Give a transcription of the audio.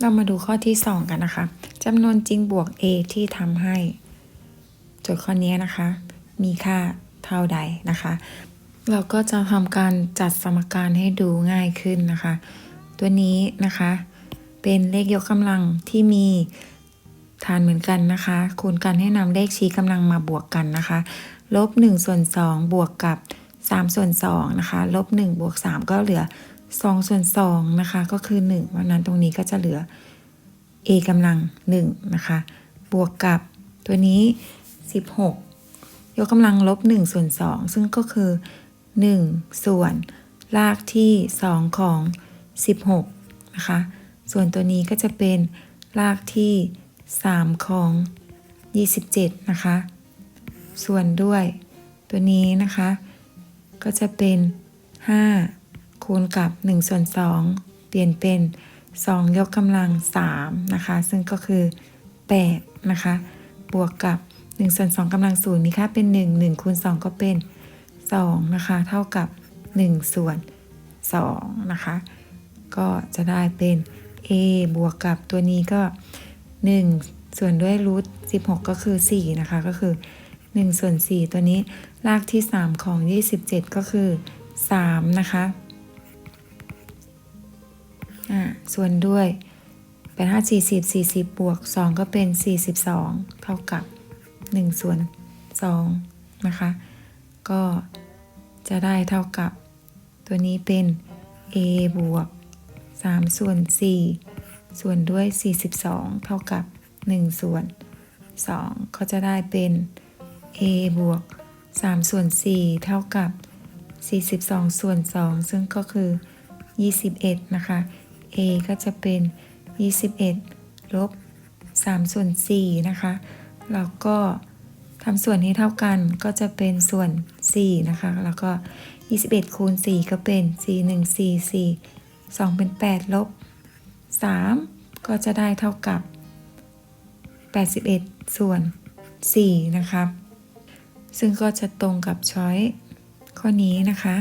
เรามาดูข้อที่ 2 กันนะคะจำนวนจริงบวก a ที่ทำให้ โจทย์ข้อนี้นะคะ มีค่าเท่าใดนะคะ เราก็จะทำการจัดสมการให้ดูง่ายขึ้นนะคะ ตัวนี้นะคะ เป็นเลขยกกำลังที่มีฐานเหมือนกันนะคะ คูณกันให้นำเลขชี้กำลังมาบวกกันนะคะ ลบ1ส่วน2บวกกับ3ส่วน2นะคะ ลบ1บวก3ก็เหลือ 2 ส่วน 2 นะคะ ก็คือ 1 เพราะนั้นตรงนี้ก็จะเหลือ a กำลัง 1 นะคะ บวกกับตัวนี้ 16 ยกกำลังลบ 1 ส่วน 2 ซึ่งก็คือ 1 ส่วนรากที่ 2 ของ 16 นะคะ ส่วนตัวนี้ก็จะเป็นรากที่ 3 ของ 27 นะคะ ส่วนด้วยตัวนี้นะคะ ก็จะเป็น 5 คูณกับ1ส่วน2เปลี่ยนเป็น 2 ยกกำลัง3นะคะ ซึ่งก็คือ8นะคะ บวกกับ1ส่วน2กำลังศูนย์นี่ค่ะเป็น 1 1คูณ2 ก็เป็น 2 นะคะ เท่ากับ 1 ส่วน2นะคะ ก็จะได้เป็น a บวกกับตัวนี้ก็ 1 ส่วนด้วยรูท16 ก็คือ 4 นะคะ ก็คือ 1 ส่วน 4 ตัวนี้ รากที่ 3 ของ 27 ก็คือ 3 นะคะ อ่าส่วนด้วยเป็น5 40 40 บวก 2 ก็เป็น 42 เท่ากับ 1 ส่วน 2 นะคะ ก็จะได้เท่ากับ ตัวนี้เป็น a บวก 3 ส่วน 4 ส่วนด้วย 42 เท่ากับ 1 ส่วน 2 ก็จะได้เป็น a บวก 3 ส่วน 4 เท่ากับ 42 ส่วน 2 ซึ่งก็คือ 21 นะคะ a ก็จะเป็น 21 ลบ 3 ส่วน 4 นะคะ แล้วก็ทำส่วนให้เท่ากันก็จะเป็นส่วน 4 นะคะ แล้วก็ 21 คูณ 4 ก็เป็น 4 1 4 4 2 เป็น 8 ลบ 3 ก็จะได้เท่ากับ 81 ส่วน 4 นะคะ ซึ่งก็จะตรงกับช้อยข้อนี้นะคะ